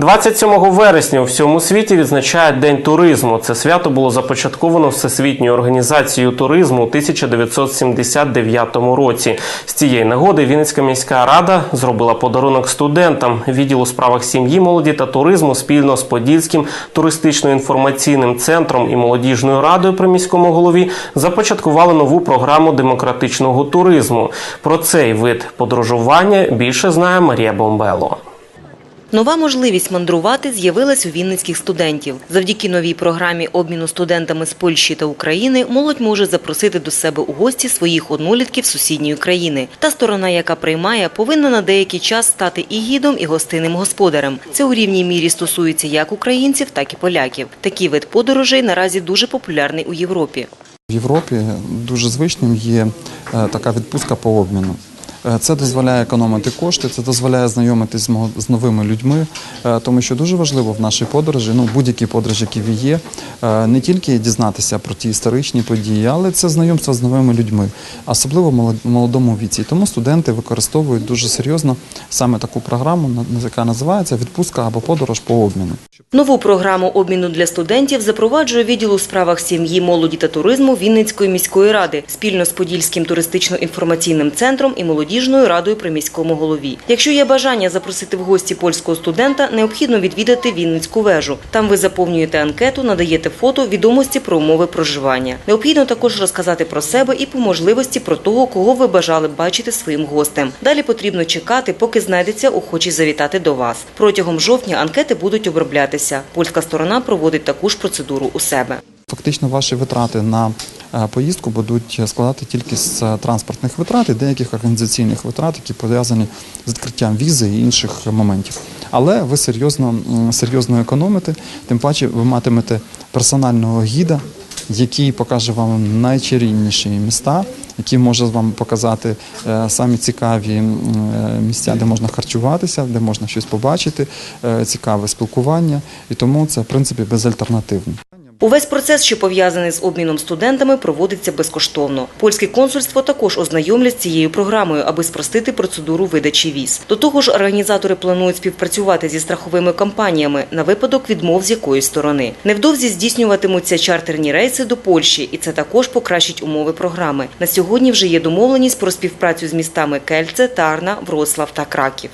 27 вересня у всьому світі відзначають День туризму. Це свято було започатковано Всесвітньою організацією туризму у 1979 році. З цієї нагоди Вінницька міська рада зробила подарунок студентам. Відділ у справах сім'ї, молоді та туризму спільно з Подільським туристично-інформаційним центром і молодіжною радою при міському голові започаткували нову програму демократичного туризму. Про цей вид подорожування більше знає Марія Бомбело. Нова можливість мандрувати з'явилась у вінницьких студентів. Завдяки новій програмі обміну студентами з Польщі та України молодь може запросити до себе у гості своїх однолітків сусідньої країни. Та сторона, яка приймає, повинна на деякий час стати і гідом, і гостинним господарем. Це у рівній мірі стосується як українців, так і поляків. Такий вид подорожей наразі дуже популярний у Європі. В Європі дуже звичним є е, така відпустка по обміну. Е, Це дозволяє економити кошти, це дозволяє знайомитись з новими людьми, е, тому що дуже важливо в нашій подорожі, ну будь-якій подорожі, які ви є, е, не тільки дізнатися про ті історичні події, але це знайомство з новими людьми, особливо в молодому віці. Тому студенти використовують дуже серйозно саме таку програму, яка називається відпустка або подорож по обміну. Нову програму обміну для студентів запроваджує відділ у справах сім'ї, молоді та туризму Вінницької міської ради спільно з Подільським туристично-інформаційним центром і молодіжною радою при міському голові. Якщо є бажання запросити в гості польського студента, необхідно відвідати Вінницьку вежу. Там ви заповнюєте анкету, надаєте фото, відомості про умови проживання. Необхідно також розказати про себе і по можливості про того, кого ви бажали бачити своїм гостем. Далі потрібно чекати, поки знайдеться охочий завітати до вас. Протягом жовтня анкети будуть оброблятися. Польська сторона проводить таку ж процедуру у себе. Фактично ваші витрати на поїздку будуть складати тільки з е, транспортних витрат і деяких організаційних витрат, які пов'язані з відкриттям візи і інших моментів. Але ви серйозно, серйозно економите, тим паче ви матимете персонального гіда, який покаже вам найчарівніші міста, який може вам показати е, самі цікаві е, місця, де можна харчуватися, де можна щось побачити, цікаве спілкування. І тому це в принципі безальтернативно. Увесь процес, що пов'язаний з обміном студентами, проводиться безкоштовно. Польське консульство також ознайомлять з цією програмою, аби спростити процедуру видачі віз. До того ж, організатори планують співпрацювати зі страховими компаніями на випадок відмов з якоїсь сторони. Невдовзі здійснюватимуться чартерні рейси до Польщі, і це також покращить умови програми. На сьогодні вже є домовленість про співпрацю з містами Кельце, Тарна, Вроцлав та Краків.